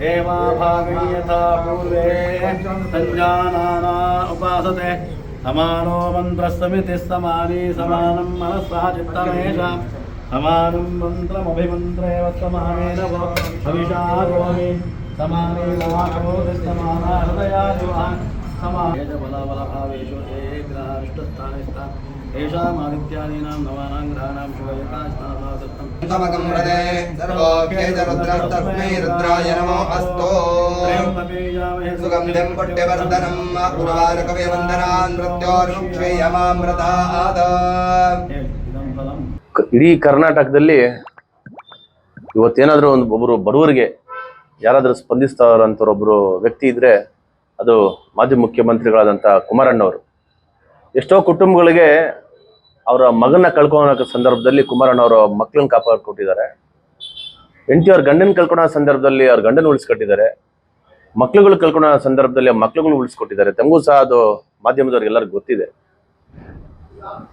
देवाभागे यथा पूर्वे सञ्जानाना उपासते समानो मन्त्रस्समितिः समानी समानं मनस्सा चित्तमेषाम् समानं मन्त्रमभिमन्त्रेव समानेन वो भविषा योनि समाने नाशोति समाना हृदया जुहान् समाज बलाबलभावेषु एग्रहाष्टस्थाने स्था तेषामादित्यादीनां नवानां ग्रहाणां शुभयकास्थानादत्तम् तमकं हृदे सर्वोऽप्ये च रुद्रस्तस्मै रुद्राय नमो अस्तु सुगन्धिं पुट्यवर्धनम् उर्वारुकविवन्दनान् मृत्योर्मुक्षेयमामृताद ಇದಂ ಫಲಂ ಕ- ಇಡೀ ಕರ್ನಾಟಕದಲ್ಲಿ ಇವತ್ತೇನಾದ್ರೂ ಒಂದು ಒಬ್ಬರು ಬಡವರಿಗೆ ಯಾರಾದ್ರೂ ಸ್ಪಂದಿಸ್ತಾರಂತವ್ರೊಬ್ರು ವ್ಯಕ್ತಿ ಇದ್ರೆ ಅದು ಮಾಜಿ ಮುಖ್ಯಮಂತ್ರಿಗಳಾದಂಥ ಕುಮಾರಣ್ಣವರು ಎಷ್ಟೋ ಕುಟುಂಬಗಳಿಗೆ ಅವರ ಮಗನ ಕಳ್ಕೊಳ್ಳೋ ಸಂದರ್ಭದಲ್ಲಿ ಕುಮಾರಣ್ಣ ಅವರ ಮಕ್ಕಳನ್ನ ಕಾಪಾಡ್ಕೊಟ್ಟಿದ್ದಾರೆ. ಹೆಂಡತಿ ಅವ್ರ ಗಂಡನ ಕಳ್ಕೊಳ್ಳೋ ಸಂದರ್ಭದಲ್ಲಿ ಅವ್ರ ಗಂಡನ ಉಳಿಸ್ಕೊಟ್ಟಿದ್ದಾರೆ. ಮಕ್ಳುಗಳು ಕಳ್ಕೊಳ್ಳೋ ಸಂದರ್ಭದಲ್ಲಿ ಆ ಮಕ್ಳುಗಳು ಉಳಿಸ್ಕೊಟ್ಟಿದ್ದಾರೆ. ತಮಗೂ ಸಹ ಅದು ಮಾಧ್ಯಮದವ್ರಿಗೆಲ್ಲರಿಗೂ ಗೊತ್ತಿದೆ.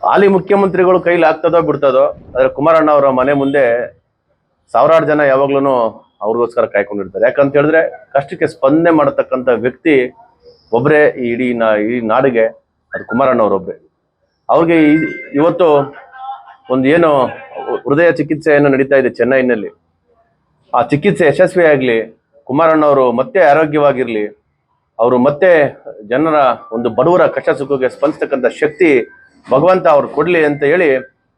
ಹಾಲಿ ಮುಖ್ಯಮಂತ್ರಿಗಳು ಕೈಲಿ ಆಗ್ತದೋ ಬಿಡ್ತದೋ, ಆದ್ರೆ ಕುಮಾರಣ್ಣ ಅವರ ಮನೆ ಮುಂದೆ ಸಾವಿರಾರು ಜನ ಯಾವಾಗ್ಲೂ ಅವ್ರಿಗೋಸ್ಕರ ಕಾಯ್ಕೊಂಡಿರ್ತಾರೆ. ಯಾಕಂತ ಹೇಳಿದ್ರೆ ಕಷ್ಟಕ್ಕೆ ಸ್ಪಂದನೆ ಮಾಡತಕ್ಕಂಥ ವ್ಯಕ್ತಿ ಒಬ್ಬರೇ ಈ ಇಡೀ ನಾ ಇಡೀ ನಾಡಿಗೆ, ಅದು ಕುಮಾರಣ್ಣ ಅವರೊಬ್ಬರೇ. ಅವ್ರಿಗೆ ಇವತ್ತು ಒಂದು ಏನು ಹೃದಯ ಚಿಕಿತ್ಸೆಯನ್ನು ನಡೀತಾ ಇದೆ ಚೆನ್ನೈನಲ್ಲಿ. ಆ ಚಿಕಿತ್ಸೆ ಯಶಸ್ವಿಯಾಗಲಿ ಕುಮಾರಣ್ಣವರು ಮತ್ತೆ ಆರೋಗ್ಯವಾಗಿರಲಿ, ಅವರು ಮತ್ತೆ ಜನರ ಒಂದು ಬಡವರ ಕಷ್ಟ ಸುಖಕ್ಕೆ ಸ್ಪಂದಿಸ್ತಕ್ಕಂಥ ಶಕ್ತಿ ಭಗವಂತ ಅವ್ರು ಕೊಡಲಿ ಅಂತ ಹೇಳಿ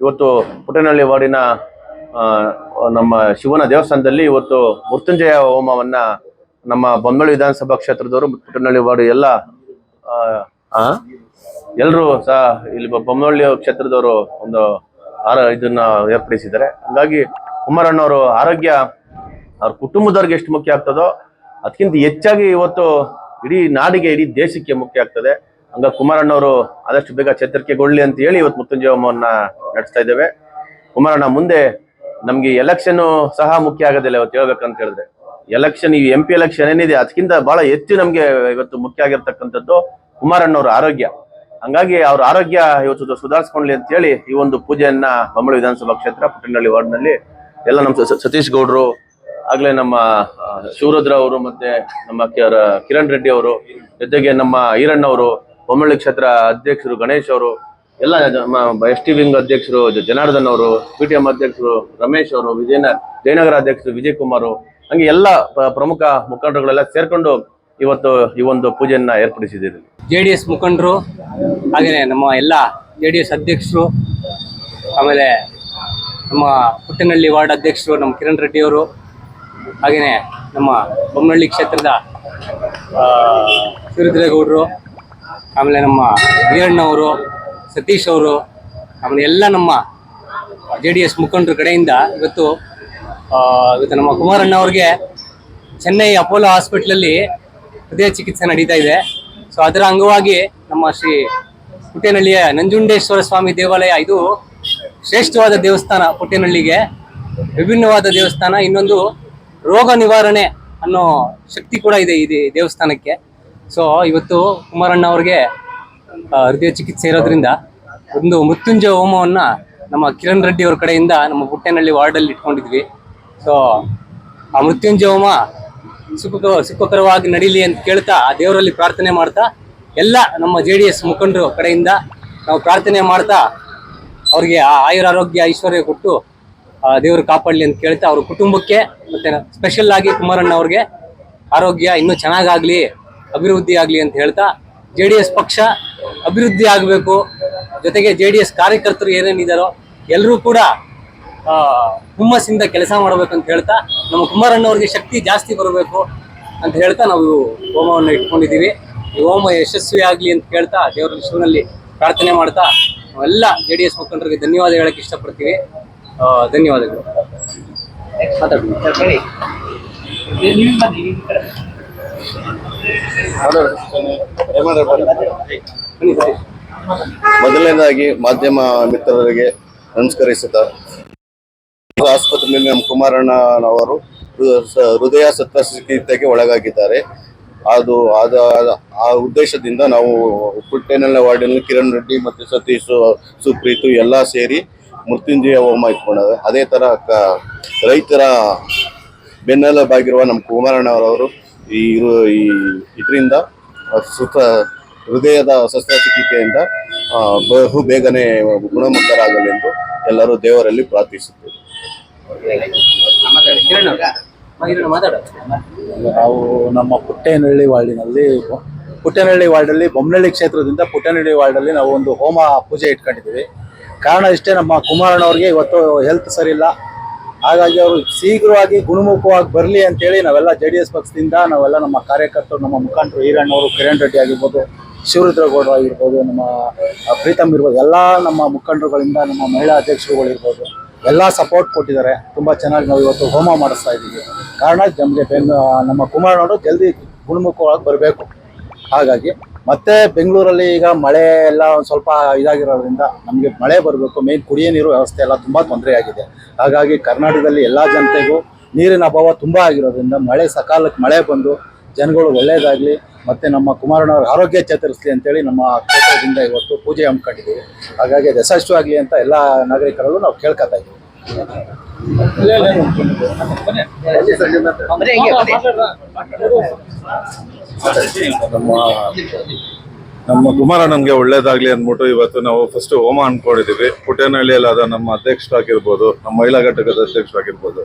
ಇವತ್ತು ಪುಟ್ಟನಹಳ್ಳಿ ವಾರ್ಡಿನ ನಮ್ಮ ಶಿವನ ದೇವಸ್ಥಾನದಲ್ಲಿ ಇವತ್ತು ಮೃತ್ಯುಂಜಯ ಹೋಮವನ್ನು ನಮ್ಮ ಬೊಮ್ಮನಹಳ್ಳಿ ವಿಧಾನಸಭಾ ಕ್ಷೇತ್ರದವರು ಪುಟ್ಟನಹಳ್ಳಿ ವಾರ್ಡ್ ಎಲ್ಲ ಎಲ್ಲರೂ ಸಹ ಇಲ್ಲಿ ಬ- ಬೊಮ್ಮನಹಳ್ಳಿ ಕ್ಷೇತ್ರದವರು ಒಂದು ಆರ ಇದನ್ನ ಏರ್ಪಡಿಸಿದ್ದಾರೆ. ಹಾಗಾಗಿ ಕುಮಾರಣ್ಣವರು ಆರೋಗ್ಯ ಅವ್ರ ಕುಟುಂಬದವ್ರಿಗೆ ಎಷ್ಟು ಮುಖ್ಯ ಆಗ್ತದೋ ಅದಕ್ಕಿಂತ ಹೆಚ್ಚಾಗಿ ಇವತ್ತು ಇಡೀ ನಾಡಿಗೆ, ಇಡೀ ದೇಶಕ್ಕೆ ಮುಖ್ಯ ಆಗ್ತದೆ. ಹಂಗಾಗಿ ಕುಮಾರಣ್ಣವರು ಆದಷ್ಟು ಬೇಗ ಚೇತರಿಕೆಗೊಳ್ಳಿ ಅಂತ ಹೇಳಿ ಇವತ್ತು ಮೃತ್ಯುಂಜಯ ಹೋಮವನ್ನ ನಡೆಸ್ತಾ ಇದ್ದೇವೆ. ಕುಮಾರಣ್ಣ, ಮುಂದೆ ನಮಗೆ ಎಲೆಕ್ಷನ್ ಸಹ ಮುಖ್ಯ ಆಗೋದಿಲ್ಲ ಇವತ್ತು ಹೇಳ್ಬೇಕಂತ ಹೇಳಿದ್ರೆ. ಎಲೆಕ್ಷನ್, ಈ ಎಂ ಪಿ ಎಲೆಕ್ಷನ್ ಏನಿದೆ ಅದಕ್ಕಿಂತ ಬಹಳ ಹೆಚ್ಚು ನಮಗೆ ಇವತ್ತು ಮುಖ್ಯ ಆಗಿರ್ತಕ್ಕಂಥದ್ದು ಕುಮಾರಣ್ಣವ್ರ ಆರೋಗ್ಯ. ಹಂಗಾಗಿ ಅವ್ರ ಆರೋಗ್ಯ ಇವತ್ತು ಸುಧಾರಿಸ್ಕೊಳ್ಳಿ ಅಂತ ಹೇಳಿ ಈ ಒಂದು ಪೂಜೆಯನ್ನ ಬೊಮ್ಮಳಿ ವಿಧಾನಸಭಾ ಕ್ಷೇತ್ರ, ಪುಟ್ಟನಹಳ್ಳಿ ವಾರ್ಡ್ನಲ್ಲಿ ಎಲ್ಲ ನಮ್ಮ ಸತೀಶ್ ಗೌಡ್ರು, ಆಗ್ಲೇ ನಮ್ಮ ಶಿವರುದ್ರ ಅವರು ಮತ್ತೆ ನಮ್ಮ ಕಿರಣ್ ರೆಡ್ಡಿ ಅವರು, ಜೊತೆಗೆ ನಮ್ಮ ಈರಣ್ಣ ಅವರು, ಬೊಮ್ಮಳ್ಳಿ ಕ್ಷೇತ್ರ ಅಧ್ಯಕ್ಷರು ಗಣೇಶ್ ಅವರು, ಎಲ್ಲ ನಮ್ಮ ಎಸ್ ಟಿ ವಿಂಗ್ ಅಧ್ಯಕ್ಷರು ಜನಾರ್ದನ್ ಅವರು, ಪಿ ಟಿ ಎಂ ಅಧ್ಯಕ್ಷರು ರಮೇಶ್ ಅವರು, ವಿಜಯನ, ಜಯನಗರ ಅಧ್ಯಕ್ಷರು ವಿಜಯ್ ಕುಮಾರ್ ಹಂಗೆ ಎಲ್ಲ ಪ್ರ- ಪ್ರಮುಖ ಮುಖಂಡರುಗಳೆಲ್ಲ ಸೇರ್ಕೊಂಡು ಇವತ್ತು ಈ ಒಂದು ಪೂಜೆಯನ್ನ ಏರ್ಪಡಿಸಿದ್ದೀರಿ. ಜೆ ಡಿ ಎಸ್ ಮುಖಂಡರು ಹಾಗೆಯೇ ನಮ್ಮ ಎಲ್ಲ ಜೆ ಡಿ ಎಸ್ ಅಧ್ಯಕ್ಷರು, ಆಮೇಲೆ ನಮ್ಮ ಪುಟ್ಟನಹಳ್ಳಿ ವಾರ್ಡ್ ಅಧ್ಯಕ್ಷರು, ನಮ್ಮ ಕಿರಣ್ ರೆಡ್ಡಿಯವರು ಹಾಗೆಯೇ ನಮ್ಮ ಬೊಮ್ಮನಹಳ್ಳಿ ಕ್ಷೇತ್ರದ ಶಿವರುದ್ರೇಗೌಡರು ಆಮೇಲೆ ನಮ್ಮ ವೀರಣ್ಣವರು ಸತೀಶ್ ಅವರು, ಆಮೇಲೆ ಎಲ್ಲ ನಮ್ಮ ಜೆ ಡಿ ಎಸ್ ಮುಖಂಡರ ಕಡೆಯಿಂದ ಇವತ್ತು ಇವತ್ತು ನಮ್ಮ ಕುಮಾರಣ್ಣ ಅವ್ರಿಗೆ, ಚೆನ್ನೈ ಅಪೋಲೋ ಹಾಸ್ಪಿಟ್ಲಲ್ಲಿ ಹೃದಯ ಚಿಕಿತ್ಸೆ ನಡೀತಾ ಇದೆ. ಸೊ ಅದರ ಅಂಗವಾಗಿ ನಮ್ಮ ಶ್ರೀ ಪುಟ್ಟೇನಹಳ್ಳಿಯ ನಂಜುಂಡೇಶ್ವರ ಸ್ವಾಮಿ ದೇವಾಲಯ, ಇದು ಶ್ರೇಷ್ಠವಾದ ದೇವಸ್ಥಾನ ಪುಟ್ಟೇನಹಳ್ಳಿಗೆ ವಿಭಿನ್ನವಾದ ದೇವಸ್ಥಾನ, ಇನ್ನೊಂದು ರೋಗ ನಿವಾರಣೆ ಅನ್ನೋ ಶಕ್ತಿ ಕೂಡ ಇದೆ ಈ ದೇವಸ್ಥಾನಕ್ಕೆ. ಸೊ ಇವತ್ತು ಕುಮಾರಣ್ಣ ಅವ್ರಿಗೆ ಹೃದಯ ಚಿಕಿತ್ಸೆ ಇರೋದ್ರಿಂದ ಒಂದು ಮೃತ್ಯುಂಜಯ ಹೋಮವನ್ನು ನಮ್ಮ ಕಿರಣ್ ರೆಡ್ಡಿ ಅವ್ರ ಕಡೆಯಿಂದ ನಮ್ಮ ಪುಟ್ಟೇನಹಳ್ಳಿ ವಾರ್ಡಲ್ಲಿ ಇಟ್ಕೊಂಡಿದ್ವಿ. ಸೊ ಆ ಮೃತ್ಯುಂಜಯ ಹೋಮ ಸುಖ ಸುಖಕರವಾಗಿ ನಡೀಲಿ ಅಂತ ಕೇಳ್ತಾ ಆ ದೇವರಲ್ಲಿ ಪ್ರಾರ್ಥನೆ ಮಾಡ್ತಾ ಎಲ್ಲ ನಮ್ಮ ಜೆ ಡಿ ಎಸ್ ಮುಖಂಡರು ಕಡೆಯಿಂದ ನಾವು ಪ್ರಾರ್ಥನೆ ಮಾಡ್ತಾ ಅವ್ರಿಗೆ ಆ ಆಯುರ ಆರೋಗ್ಯ ಐಶ್ವರ್ಯ ಕೊಟ್ಟು ಆ ದೇವರು ಕಾಪಾಡಲಿ ಅಂತ ಕೇಳ್ತಾ ಅವ್ರ ಕುಟುಂಬಕ್ಕೆ ಮತ್ತೆ ಸ್ಪೆಷಲ್ ಆಗಿ ಕುಮಾರಣ್ಣ ಅವ್ರಿಗೆ ಆರೋಗ್ಯ ಇನ್ನೂ ಚೆನ್ನಾಗಾಗಲಿ, ಅಭಿವೃದ್ಧಿ ಆಗಲಿ ಅಂತ ಹೇಳ್ತಾ ಜೆ ಡಿ ಎಸ್ ಪಕ್ಷ ಅಭಿವೃದ್ಧಿ ಆಗಬೇಕು. ಜೊತೆಗೆ ಜೆ ಡಿ ಎಸ್ ಕಾರ್ಯಕರ್ತರು ಏನೇನಿದ್ದಾರೋ ಎಲ್ಲರೂ ಕೂಡ ಹುಮ್ಮಸ್ಸಿಂದ ಕೆಲಸ ಮಾಡಬೇಕು ಅಂತ ಹೇಳ್ತಾ ನಮ್ಮ ಕುಮಾರಣ್ಣವ್ರಿಗೆ ಶಕ್ತಿ ಜಾಸ್ತಿ ಬರಬೇಕು ಅಂತ ಹೇಳ್ತಾ ನಾವು ಹೋಮವನ್ನು ಇಟ್ಕೊಂಡಿದ್ದೀವಿ. ಈ ಹೋಮ ಯಶಸ್ವಿ ಆಗಲಿ ಅಂತ ಕೇಳ್ತಾ ದೇವರ ಶಿವನಲ್ಲಿ ಪ್ರಾರ್ಥನೆ ಮಾಡ್ತಾ ಎಲ್ಲ ಜೆ ಡಿ ಎಸ್ ಮುಖಂಡರಿಗೆ ಧನ್ಯವಾದ ಹೇಳಕ್ಕೆ ಇಷ್ಟಪಡ್ತೀವಿ. ಆ, ಧನ್ಯವಾದಗಳು. ಮಾತಾಡಿ ಬನ್ನಿ ಸರಿ. ಮೊದಲನೇದಾಗಿ ಮಾಧ್ಯಮ ಮಿತ್ರರಿಗೆ ನಮಸ್ಕರಿಸುತ್ತಾ ಆಸ್ಪತ್ರೆಯಲ್ಲಿ ನಮ್ಮ ಕುಮಾರಣ್ಣನವರು ಹೃದಯ ಶಸ್ತ್ರಚಿಕಿತ್ಸೆಗೆ ಒಳಗಾಗಿದ್ದಾರೆ. ಅದು ಆದ ಆ ಉದ್ದೇಶದಿಂದ ನಾವು ಪುಟ್ಟೇನಲ್ಲ ವಾರ್ಡಿನಲ್ಲಿ ಕಿರಣ್ ರೆಡ್ಡಿ ಮತ್ತು ಸತೀಶ್ ಸುಪ್ರೀತು ಎಲ್ಲ ಸೇರಿ ಮೃತ್ಯುಂಜಯ ಹೋಮ ಇಟ್ಕೊಂಡಾರೆ ಅದೇ ಥರ ಕ ರೈತರ ಬೆನ್ನೆಲುಬಾಗಿರುವ ನಮ್ಮ ಕುಮಾರಣ್ಣವರವರು ಈ ಇದರಿಂದ ಸುತ್ತ ಹೃದಯದ ಶಸ್ತ್ರಚಿಕಿತ್ಸೆಯಿಂದ ಬಹು ಬೇಗನೆ ಗುಣಮುಖರಾಗಲೆಂದು ಎಲ್ಲರೂ ದೇವರಲ್ಲಿ ಪ್ರಾರ್ಥಿಸುತ್ತೇವೆ ಕಿರಣ್ ಅವ್ರೆ. ಹಾ, ಕಿರಣ್ ಮಾತಾಡು ನಾವು ನಮ್ಮ ಪುಟ್ಟೇನಹಳ್ಳಿ ವಾರ್ಡಿನಲ್ಲಿ, ಪುಟ್ಟೇನಹಳ್ಳಿ ವಾರ್ಡಲ್ಲಿ ಬೊಮ್ಮನಹಳ್ಳಿ ಕ್ಷೇತ್ರದಿಂದ ಪುಟ್ಟೇನಹಳ್ಳಿ ವಾರ್ಡಲ್ಲಿ ನಾವು ಒಂದು ಹೋಮ ಪೂಜೆ ಇಟ್ಕೊಂಡಿದ್ದೀವಿ. ಕಾರಣ ಇಷ್ಟೇ, ನಮ್ಮ ಕುಮಾರಣ್ಣವ್ರಿಗೆ ಇವತ್ತು ಹೆಲ್ತ್ ಸರಿಯಿಲ್ಲ ಹಾಗಾಗಿ ಅವರು ಶೀಘ್ರವಾಗಿ ಗುಣಮುಖವಾಗಿ ಬರಲಿ ಅಂತೇಳಿ ನಾವೆಲ್ಲ ಜೆ ಡಿ ಎಸ್ ಪಕ್ಷದಿಂದ ನಾವೆಲ್ಲ ನಮ್ಮ ಕಾರ್ಯಕರ್ತರು, ನಮ್ಮ ಮುಖಂಡರು, ಈರಣ್ಣವರು, ಕಿರಣ್ ರೆಡ್ಡಿ ಆಗಿರ್ಬೋದು ಶಿವರುದ್ರಗೌಡರು ಆಗಿರ್ಬೋದು, ನಮ್ಮ ಪ್ರೀತಮ್ ಇರ್ಬೋದು, ಎಲ್ಲ ನಮ್ಮ ಮುಖಂಡರುಗಳಿಂದ, ನಮ್ಮ ಮಹಿಳಾ ಅಧ್ಯಕ್ಷರುಗಳಿರ್ಬೋದು ಎಲ್ಲ ಸಪೋರ್ಟ್ ಕೊಟ್ಟಿದ್ದಾರೆ. ತುಂಬ ಚೆನ್ನಾಗಿ ನಾವು ಇವತ್ತು ಹೋಮ ಮಾಡಿಸ್ತಾ ಇದ್ದೀವಿ. ಕಾರಣ ನಮಗೆ ಬೆಂಗ್ ನಮ್ಮ ಕುಮಾರಣ್ಣವರು ಜಲ್ದಿ ಗುಣಮುಖವಾಗಿ ಬರಬೇಕು. ಹಾಗಾಗಿ ಮತ್ತೆ ಬೆಂಗಳೂರಲ್ಲಿ ಈಗ ಮಳೆ ಎಲ್ಲ ಒಂದು ಸ್ವಲ್ಪ ಇದಾಗಿರೋದ್ರಿಂದ ನಮಗೆ ಮಳೆ ಬರಬೇಕು. ಮೇನ್ ಕುಡಿಯೋ ನೀರು ವ್ಯವಸ್ಥೆ ಎಲ್ಲ ತುಂಬ ತೊಂದರೆ ಆಗಿದೆ. ಹಾಗಾಗಿ ಕರ್ನಾಟಕದಲ್ಲಿ ಎಲ್ಲ ಜನತೆಗೂ ನೀರಿನ ಅಭಾವ ತುಂಬ ಆಗಿರೋದ್ರಿಂದ ಮಳೆ ಸಕಾಲಕ್ಕೆ ಮಳೆ ಬಂದು ಜನಗಳು ಒಳ್ಳೇದಾಗಲಿ ಮತ್ತು ನಮ್ಮ ಕುಮಾರಣ್ಣವ್ರ ಆರೋಗ್ಯ ಚೇತರಿಸಲಿ ಅಂತೇಳಿ ನಮ್ಮ ಕ್ಷೇತ್ರದಿಂದ ಇವತ್ತು ಪೂಜೆ ಹಮ್ಮಿಕೊಂಡಿದ್ದೀವಿ. ಹಾಗಾಗಿ ಅದು ಯಶಸ್ವಿಯಾಗಲಿ ಅಂತ ಎಲ್ಲ ನಾಗರಿಕರಲ್ಲೂ ನಾವು ಕೇಳ್ಕೊತಾ ಇದ್ದೀವಿ. ನಮ್ಮ ನಮ್ಮ ಕುಮಾರಣ್ಣನ್ಗೆ ಒಳ್ಳೇದಾಗ್ಲಿ ಅಂದ್ಬಿಟ್ಟು ಇವತ್ತು ನಾವು ಫಸ್ಟ್ ಹೋಮ ಅನ್ಕೊಂಡಿದೀವಿ ಪುಟ್ಟೇನಹಳ್ಳಿಯಲ್ಲಾದ ಆದ ನಮ್ಮ ಅಧ್ಯಕ್ಷರಾಗಿರ್ಬೋದು ನಮ್ಮ ಮಹಿಳಾ ಘಟಕದ ಅಧ್ಯಕ್ಷರಾಗಿರ್ಬೋದು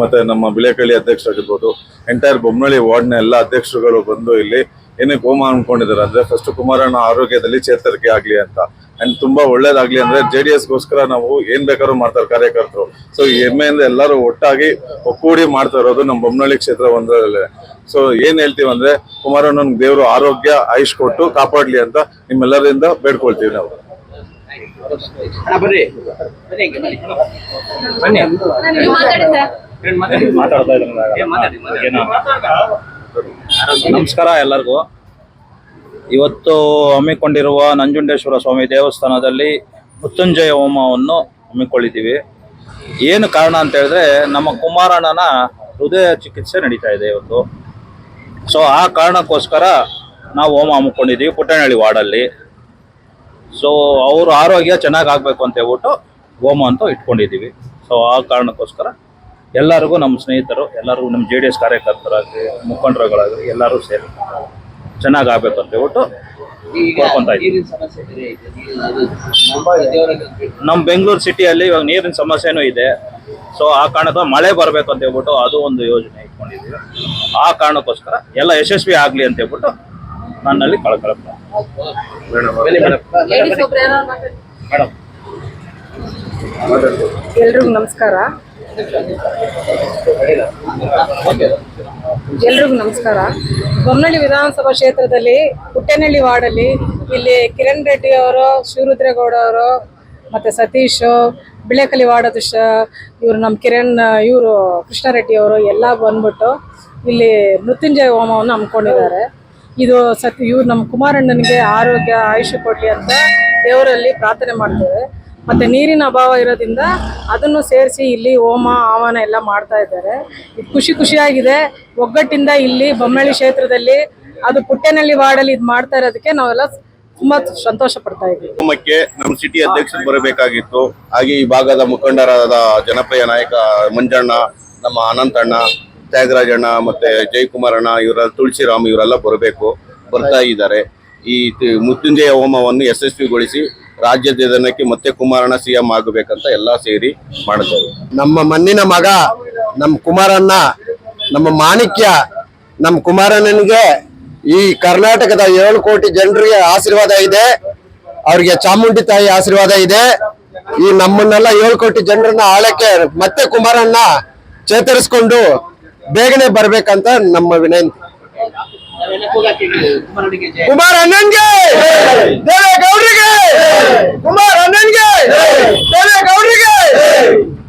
ಮತ್ತೆ ನಮ್ಮ ಬಿಳೆಕಳ್ಳಿ ಅಧ್ಯಕ್ಷರಾಗಿರ್ಬೋದು ಎಂಟೈರ್ ಬೊಮ್ಮನಹಳ್ಳಿ ವಾರ್ಡ್ನ ಎಲ್ಲ ಅಧ್ಯಕ್ಷರುಗಳು ಬಂದು ಇಲ್ಲಿ ಏನಕ್ಕೆ ಹೋಮ ಅನ್ಕೊಂಡಿದ್ದಾರೆ. ಅಂದ್ರೆ ಫಸ್ಟ್ ಕುಮಾರಣ್ಣ ಆರೋಗ್ಯದಲ್ಲಿ ಚೇತರಿಕೆ ಆಗ್ಲಿ ಅಂತ. ಅಂಡ್ ತುಂಬಾ ಒಳ್ಳೇದಾಗ್ಲಿ ಅಂದ್ರೆ ಜೆ ಡಿ ಎಸ್ಗೋಸ್ಕರ ನಾವು ಏನ್ ಬೇಕಾದ್ರೂ ಮಾಡ್ತಾರೆ ಕಾರ್ಯಕರ್ತರು. ಸೊ ಈ ಹೆಮ್ಮೆಯಿಂದ ಎಲ್ಲರೂ ಒಟ್ಟಾಗಿ ಒಕ್ಕೂಡಿ ಮಾಡ್ತಾ ಇರೋದು ನಮ್ಮ ಬೊಮ್ಮನಹಳ್ಳಿ ಕ್ಷೇತ್ರ ಒಂದರಲ್ಲೇ. ಸೊ ಏನ್ ಹೇಳ್ತೀವಿ ಅಂದ್ರೆ ಕುಮಾರಣ್ಣನ ದೇವರು ಆರೋಗ್ಯ ಆಯುಷ್ ಕೊಟ್ಟು ಕಾಪಾಡ್ಲಿ ಅಂತ ನಿಮ್ಮೆಲ್ಲರಿಂದ ಬೇಡ್ಕೊಳ್ತೀವಿ ನಾವು. ಬನ್ನಿ. ನಮಸ್ಕಾರ ಎಲ್ಲರಿಗೂ. ಇವತ್ತು ಹಮ್ಮಿಕೊಂಡಿರುವ ನಂಜುಂಡೇಶ್ವರ ಸ್ವಾಮಿ ದೇವಸ್ಥಾನದಲ್ಲಿ ಮೃತ್ಯುಂಜಯ ಹೋಮವನ್ನು ಹಮ್ಮಿಕೊಂಡಿದ್ದೀವಿ ಏನು ಕಾರಣ ಅಂತ ಹೇಳಿದ್ರೆ ನಮ್ಮ ಕುಮಾರಣ್ಣನ ಹೃದಯ ಚಿಕಿತ್ಸೆ ನಡೀತಾ ಇದೆ ಇವತ್ತು. ಸೊ ಆ ಕಾರಣಕ್ಕೋಸ್ಕರ ನಾವು ಹೋಮ ಹಮ್ಮಿಕೊಂಡಿದ್ದೀವಿ ಪುಟ್ಟನಹಳ್ಳಿ ವಾರ್ಡಲ್ಲಿ. ಸೊ ಅವ್ರ ಆರೋಗ್ಯ ಚೆನ್ನಾಗಿ ಆಗಬೇಕು ಅಂತ ಹೇಳ್ಬಿಟ್ಟು ಹೋಮ ಅಂತ ಇಟ್ಕೊಂಡಿದ್ದೀವಿ. ಸೊ ಆ ಕಾರಣಕ್ಕೋಸ್ಕರ ಎಲ್ಲರಿಗೂ ನಮ್ಮ ಸ್ನೇಹಿತರು ಎಲ್ಲರಿಗೂ ನಮ್ಮ ಜೆ ಡಿ ಎಸ್ ಕಾರ್ಯಕರ್ತರಾಗಲಿ ಮುಖಂಡರುಗಳಾಗಲಿ ಎಲ್ಲರೂ ಸೇರಿ ಚೆನ್ನಾಗಿ ಆಗಬೇಕು ಅಂತ ಹೇಳ್ಬಿಟ್ಟು ಕೋರ್ಕೊಂತ ಇದ್ದೀವಿ. ನಮ್ಮ ಬೆಂಗಳೂರು ಸಿಟಿಯಲ್ಲಿ ಇವಾಗ ನೀರಿನ ಸಮಸ್ಯೆನೂ ಇದೆ. ಸೊ ಆ ಕಾರಣಕ್ಕೆ ಮಳೆ ಬರಬೇಕು ಅಂತ ಹೇಳ್ಬಿಟ್ಟು ಅದು ಒಂದು ಯೋಜನೆ ಇಟ್ಕೊಂಡಿದ್ದೀವಿ. ಆ ಕಾರಣಕ್ಕೋಸ್ಕರ ಎಲ್ಲ ಯಶಸ್ವಿ ಆಗಲಿ ಅಂತ ಹೇಳ್ಬಿಟ್ಟು ನನ್ನಲ್ಲಿ ಕಳ್ಕೊಳಪ್ಪ ಮೇಡಮ್. ಎಲ್ರಿಗೂ ನಮಸ್ಕಾರ. ಎಲ್ರಿಗೂ ನಮಸ್ಕಾರ. ಬೊಮ್ಮನಹಳ್ಳಿ ವಿಧಾನಸಭಾ ಕ್ಷೇತ್ರದಲ್ಲಿ ಪುಟ್ಟೇನಹಳ್ಳಿ ವಾರ್ಡಲ್ಲಿ ಇಲ್ಲಿ ಕಿರಣ್ ರೆಡ್ಡಿ ಅವರು, ಶಿವರುದ್ರೇಗೌಡ ಅವರು, ಮತ್ತು ಸತೀಶ್ ಬಿಳೆಕಲಿ ವಾರ್ಡ್ ಅಧ್ಯಕ್ಷ, ಇವರು ನಮ್ಮ ಕಿರಣ್, ಇವರು ಕೃಷ್ಣಾರೆಡ್ಡಿ ಅವರು ಎಲ್ಲ ಬಂದ್ಬಿಟ್ಟು ಇಲ್ಲಿ ಮೃತ್ಯುಂಜಯ ಹೋಮವನ್ನು ಹಮ್ಮಿಕೊಂಡಿದ್ದಾರೆ. ಇದು ಸತ್, ಇವ್ರು ನಮ್ಮ ಕುಮಾರಣ್ಣನಿಗೆ ಆರೋಗ್ಯ, ಆಯುಷ್ಯ ಕೊಡಲಿ ಅಂತ ದೇವರಲ್ಲಿ ಪ್ರಾರ್ಥನೆ ಮಾಡ್ತೇವೆ. ಮತ್ತೆ ನೀರಿನ ಅಭಾವ ಇರೋದ್ರಿಂದ ಅದನ್ನು ಸೇರಿಸಿ ಇಲ್ಲಿ ಹೋಮ ಆಹ್ವಾನ ಎಲ್ಲ ಮಾಡ್ತಾ ಇದ್ದಾರೆ. ಇದು ಖುಷಿ ಖುಷಿಯಾಗಿದೆ. ಒಗ್ಗಟ್ಟಿಂದ ಇಲ್ಲಿ ಬೊಮ್ಮಳ್ಳಿ ಕ್ಷೇತ್ರದಲ್ಲಿ ಅದು ಪುಟ್ಟೆನಲ್ಲಿ ವಾರ್ಡಲ್ಲಿ ಇದು ಮಾಡ್ತಾ ಇರೋದಕ್ಕೆ ನಾವೆಲ್ಲ ತುಂಬಾ ಸಂತೋಷ ಪಡ್ತಾ ಇದ್ದೀವಿ. ಹೋಮಕ್ಕೆ ನಮ್ಮ ಸಿಟಿ ಅಧ್ಯಕ್ಷರು ಬರಬೇಕಾಗಿತ್ತು. ಹಾಗೆ ಈ ಭಾಗದ ಮುಖಂಡರಾದ ಜನಪ್ರಿಯ ನಾಯಕ ಮಂಜಣ್ಣ, ನಮ್ಮ ಅನಂತಣ್ಣ ತ್ಯಾಗರಾಜಣ್ಣ ಮತ್ತೆ ಜಯಕುಮಾರಣ್ಣ ಇವರ ತುಳಸಿರಾಮ್, ಇವರೆಲ್ಲ ಬರಬೇಕು, ಬರ್ತಾ ಇದ್ದಾರೆ. ಈ ಮೃತ್ಯುಂಜಯ ಹೋಮವನ್ನು ಯಶಸ್ವಿಗೊಳಿಸಿ ರಾಜ್ಯದ ಜನಕ್ಕೆ ಮತ್ತೆ ಕುಮಾರಣ್ಣ ಸಿಎಂ ಆಗಬೇಕಂತ ಎಲ್ಲ ಸೇರಿ ಮಾಡಿದ್ದಾರೆ ನಮ್ಮ ಮಣ್ಣಿನ ಮಗ, ನಮ್ಮ ಕುಮಾರಣ್ಣ, ನಮ್ಮ ಮಾಣಿಕ್ಯ, ನಮ್ಮ ಕುಮಾರಣ್ಣನಿಗೆ ಈ ಕರ್ನಾಟಕದ ಏಳು ಕೋಟಿ ಜನರಿಗೆ ಆಶೀರ್ವಾದ ಇದೆ. ಅವ್ರಿಗೆ ಚಾಮುಂಡಿ ತಾಯಿ ಆಶೀರ್ವಾದ ಇದೆ. ಈ ನಮ್ಮನ್ನೆಲ್ಲ ಏಳು ಕೋಟಿ ಜನರನ್ನ ಆಳಕ್ಕೆ ಮತ್ತೆ ಕುಮಾರಣ್ಣ ಚೇತರಿಸ್ಕೊಂಡು ಬೇಗನೆ ಬರ್ಬೇಕಂತ ನಮ್ಮ ವಿನಂತಿ. ಕುಮಾರ್ ಅಣ್ಣನ್ಗೆ ದೇವೇಗೌಡರಿಗೆ ಕುಮಾರ್ ಅಣ್ಣನ್ಗೆ ದೇವೇಗೌಡರಿಗೆ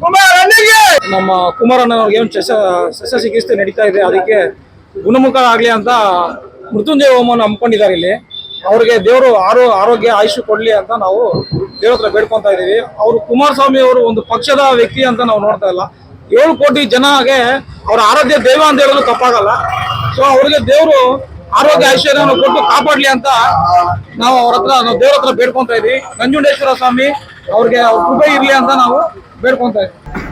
ಕುಮಾರ್ ಅಣ್ಣನ್ಗೆ ನಮ್ಮ ಕುಮಾರಣ್ಣನವ್ರಿಗೆ ಏನು ಶಸ್ತ್ರ ಚಿಕಿತ್ಸೆ ನಡೀತಾ ಇದೆ, ಅದಕ್ಕೆ ಗುಣಮುಖ ಆಗಲಿ ಅಂತ ಮೃತ್ಯುಂಜಯ ಹೋಮವನ್ನು ಹಮ್ಮಿಕೊಂಡಿದ್ದಾರೆ ಇಲ್ಲಿ. ಅವ್ರಿಗೆ ದೇವರು ಆರೋ, ಆರೋಗ್ಯ ಆಯುಷ್ಯ ಕೊಡಲಿ ಅಂತ ನಾವು ದೇವ್ರ ಹತ್ರ ಬೇಡ್ಕೊತಾ ಇದ್ದೀವಿ. ಅವರು ಕುಮಾರಸ್ವಾಮಿ ಅವರು ಒಂದು ಪಕ್ಷದ ವ್ಯಕ್ತಿ ಅಂತ ನಾವು ನೋಡ್ತಾ ಇಲ್ಲ. ಏಳು ಕೋಟಿ ಜನಗೆ ಅವ್ರ ಆರಾಧ್ಯ ದೈವ ಅಂತ ಹೇಳೋದು ತಪ್ಪಾಗಲ್ಲ. ಸೊ ಅವ್ರಿಗೆ ದೇವರು ಆರೋಗ್ಯ ಐಶ್ವರ್ಯವನ್ನು ಕೊಟ್ಟು ಕಾಪಾಡ್ಲಿ ಅಂತ ನಾವು ಅವ್ರ ಹತ್ರ, ನಾವು ದೇವ್ರ ಹತ್ರ ಬೇಡ್ಕೊತಾ ಇದ್ದೀವಿ. ನಂಜುಂಡೇಶ್ವರ ಸ್ವಾಮಿ ಅವ್ರಿಗೆ ಅವ್ರ ಕೃಪೆ ಇರಲಿ ಅಂತ ನಾವು ಬೇಡ್ಕೊತಾ ಇದೀವಿ